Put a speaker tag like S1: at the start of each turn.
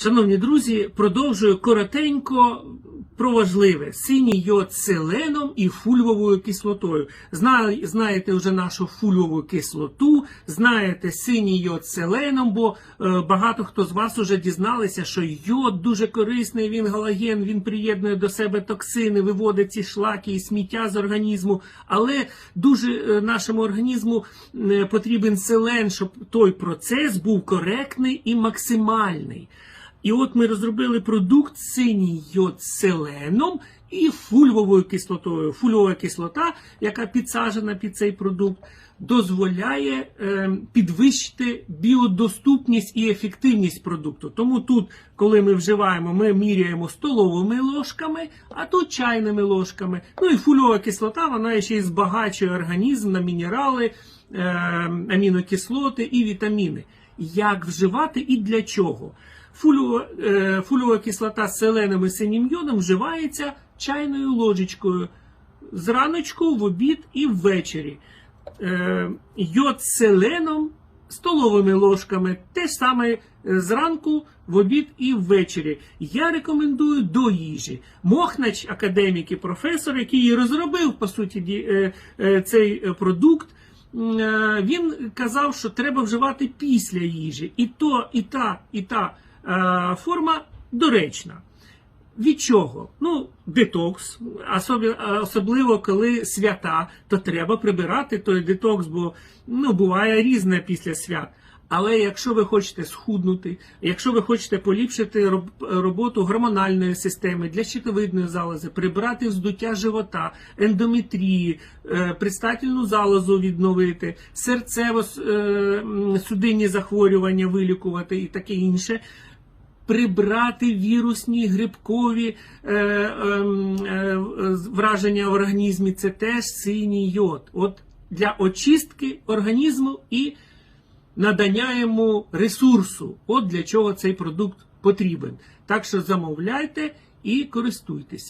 S1: Шановні друзі, продовжую коротенько про важливе: синій йод з селеном і фульвовою кислотою. Зна- Знаєте вже нашу фульвову кислоту, знаєте синій йод з селеном, бо е, багато хто з вас вже дізналися, що йод дуже корисний, він галаген, він приєднує до себе токсини, виводить ці шлаки і сміття з організму. Але дуже е, нашому організму е, потрібен селен, щоб той процес був коректний і максимальний. І от ми розробили продукт синій йод і фульвовою кислотою. Фульвова кислота, яка підсаджена під цей продукт, дозволяє е, підвищити біодоступність і ефективність продукту. Тому тут, коли ми вживаємо, ми міряємо столовими ложками, а тут чайними ложками. Ну і фульвова кислота, вона ще й збагачує організм на мінерали, амінокислоти і вітаміни. Як вживати і для чого? Е, фульова кислота з селеном і синім йодом вживається чайною ложечкою зраночку, в обід і ввечері. Е, йод з селеном столовими ложками, те ж саме е, зранку, в обід і ввечері. Я рекомендую до їжі. Мохнач, академік і професор, який розробив по суті е, цей продукт. Е, Він казав, що треба вживати після їжі. І то, і та, і та е, форма доречна. Від чого? Ну, детокс, особливо коли свята, то треба прибирати той детокс, бо ну, буває різне після свят. Але якщо ви хочете схуднути, якщо ви хочете поліпшити роботу гормональної системи для щитовидної залози, прибрати вздуття живота, ендометрії, е, предстательну залозу відновити, серцево-судинні захворювання вилікувати і таке інше, прибрати вірусні грибкові е, е, враження в організмі, це теж синій йод. От для очистки організму і надання йому ресурсу. От для чого цей продукт потрібен. Так що замовляйте і користуйтесь.